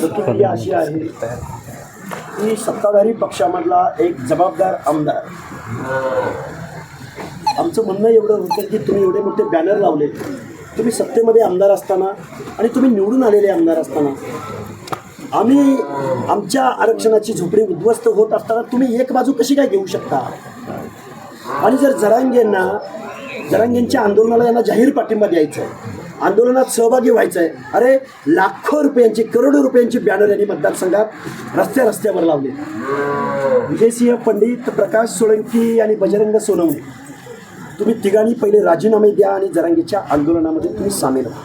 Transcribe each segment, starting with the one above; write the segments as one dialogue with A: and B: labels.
A: प्रतिक्रिया अशी आहे की सत्ताधारी पक्षामधला एक जबाबदार आमदार. आमचं म्हणणं एवढं होतं की तुम्ही एवढे मोठे बॅनर लावले तुम्ही सत्तेमध्ये आमदार असताना आणि तुम्ही निवडून आलेले आमदार असताना. आम्ही आमच्या आरक्षणाची झोपडी उद्ध्वस्त होत असताना तुम्ही एक बाजू कशी काय घेऊ शकता? आणि जर जरांगेंना जरांगेंच्या आंदोलनाला यांना जाहीर पाठिंबा द्यायचा आहे आंदोलनात सहभागी व्हायचं आहे अरे लाखो रुपयांची करोडो रुपयांची बॅनर यांनी मतदारसंघात रस्त्या रस्त्यावर लावले. विजयसिंह पंडित प्रकाश सोळंकी आणि बजरंग सोनवणे तुम्ही तिघांनी पहिले राजीनामे द्या आणि जरांगीच्या आंदोलनामध्ये तुम्ही सामील व्हा.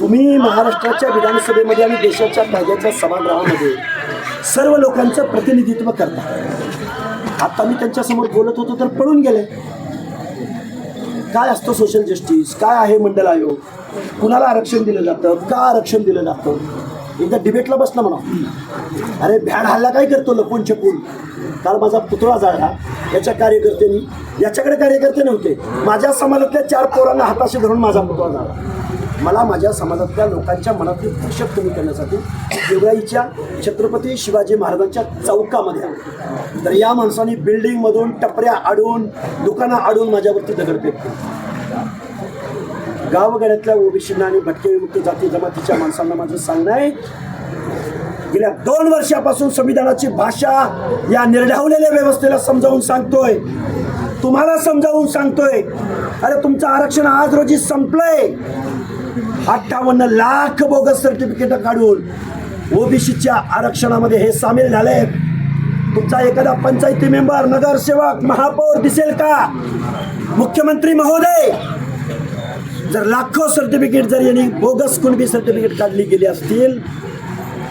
A: तुम्ही महाराष्ट्राच्या विधानसभेमध्ये आणि देशाच्या कायद्याच्या सभागृहामध्ये सर्व लोकांचं प्रतिनिधित्व करतात. आता मी त्यांच्यासमोर बोलत होतो तर पळून गेले. काय असतं सोशल जस्टिस काय आहे मंडल आयोग? कुणाला आरक्षण दिलं जातं? का आरक्षण दिलं जातं? एकदा डिबेटला बसला म्हणा. अरे भॅड हल्ला काय करतो लपून छपून काल माझा पुतळा जाळला. याच्या कार्यकर्त्यांनी याच्याकडे कार्यकर्ते नव्हते. माझ्या समाजातल्या चार पोरांना हाताशी धरून माझा पुतळा जाळला. मला माझ्या समाजातल्या लोकांच्या मनातली दहशत कमी करण्यासाठी देवराईच्या छत्रपती शिवाजी महाराजांच्या चौकामध्ये तर या माणसाने बिल्डिंगमधून टपऱ्या आडून दुकानं आडून माझ्यावरती दगडफेक केली. गावगाड्यातल्या ओबीसींना आणि भटके विमुक्त जाती जमातीच्या माणसांना माझं सांगणं आहे गेल्या दोन वर्षापासून संविधानाची भाषा या निर्ढावलेल्या व्यवस्थेला समजावून सांगतोय. तुम्हाला समजावून सांगतोय. अरे तुमचं आरक्षण आज रोजी संपलंय. अठ्ठावन्न लाख बोगस सर्टिफिकेट काढून ओबीसीच्या आरक्षणामध्ये हे सामील झाले. तुमचा एखादा पंचायती मेंबर नगरसेवक महापौर दिसेल का? मुख्यमंत्री महोदय जर लाखो सर्टिफिकेट जर यांनी बोगस कुणबी सर्टिफिकेट काढली गेली असतील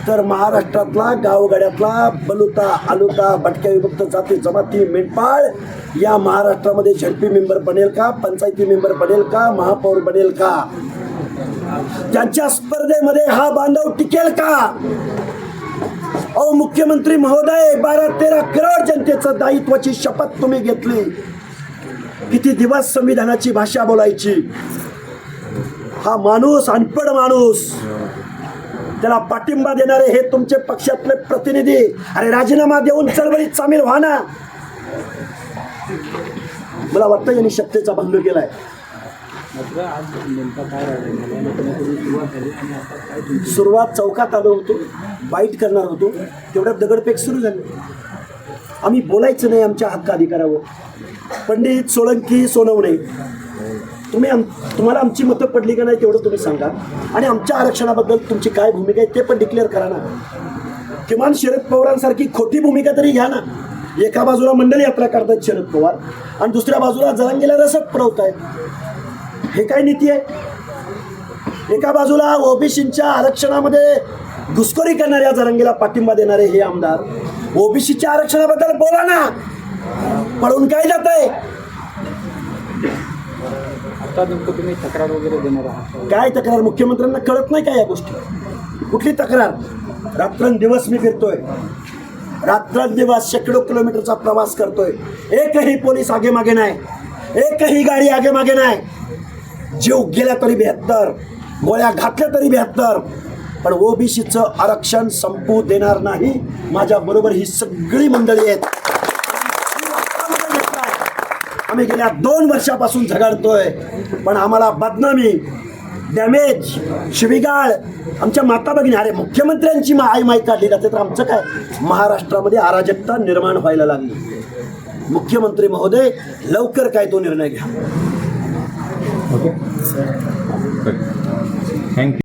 A: तर महाराष्ट्रातला गावगाड्यातला बलुता आलुता भटक्या विभक्त जाती जमाती मेंढपाळ या महाराष्ट्रामध्ये झडपी मेंबर बनेल का? पंचायती मेंबर बनेल का? महापौर बनेल का? त्यांच्या स्पर्धेमध्ये हा बांधव टिकेल का? अहो मुख्यमंत्री महोदय बारा तेरा करोड जनतेचं दायित्वाची शपथ तुम्ही घेतली. किती दिवस संविधानाची भाषा बोलायची? हा माणूस अनपड माणूस. त्याला पाठिंबा देणारे हे तुमचे पक्षातले प्रतिनिधी. अरे राजीनामा देऊन चळवळीत सामील व्हा ना. मला वाटतं यांनी सत्तेचा भंग केलाय.
B: मात्र आज नेमका काय राहिला सुरुवात झाली आणि आता काय
A: सुरुवात चौकात आलो होतो. बाईट करणार होतो. तेवढ्यात दगडफेक सुरू झाली. आम्ही बोलायचं नाही आमच्या हक्क अधिकारावर. पंडित सोळंकी सोनवणे तुम्ही आम तुम्हाला आमची मतं पडली का नाही तेवढं तुम्ही सांगा. आणि आमच्या आरक्षणाबद्दल तुमची काय भूमिका आहे ते पण डिक्लेअर करा ना. किमान शरद पवारांसारखी खोटी भूमिका तरी घ्या ना. एका बाजूला मंडल यात्रा करतायत शरद पवार आणि दुसऱ्या बाजूला जरांगीला रसद आहेत हे काय नीती आहे? एका बाजूला ओबीसीच्या आरक्षणामध्ये घुसखोरी करणाऱ्या जरंगीला पाठिंबा देणारे हे आमदार. ओबीसीच्या आरक्षणाबद्दल बोला ना. पळून काय जात आहे
B: आता नेमकं तुम्ही तक्रार वगैरे देणार आहात.
A: काय तक्रार? मुख्यमंत्र्यांना कळत नाही का या गोष्टी? कुठली तक्रार? रात्रंदिवस मी फिरतोय. रात्रंदिवस शेकडो किलोमीटरचा प्रवास करतोय. एकही पोलीस आगे मागे नाही. एकही गाडी आगे मागे नाही. जीव गेल्या तरी बेहत्तर गोळ्या घातल्या तरी बेहत्तर. पण ओबीसीचं आरक्षण संपू देणार नाही. माझ्या बरोबर ही सगळी मंडळी आहेत. आम्ही गेल्या दोन वर्षापासून झगडतोय पण आम्हाला बदनामी डॅमेज शिविगाळ आमच्या माता भगिनी अरे मुख्यमंत्र्यांची मा आई माई काढली जाते तर आमचं काय? महाराष्ट्रामध्ये अराजकता निर्माण व्हायला लागली. मुख्यमंत्री महोदय लवकर काय तो निर्णय घ्या.
C: Okay. Good. Thank you.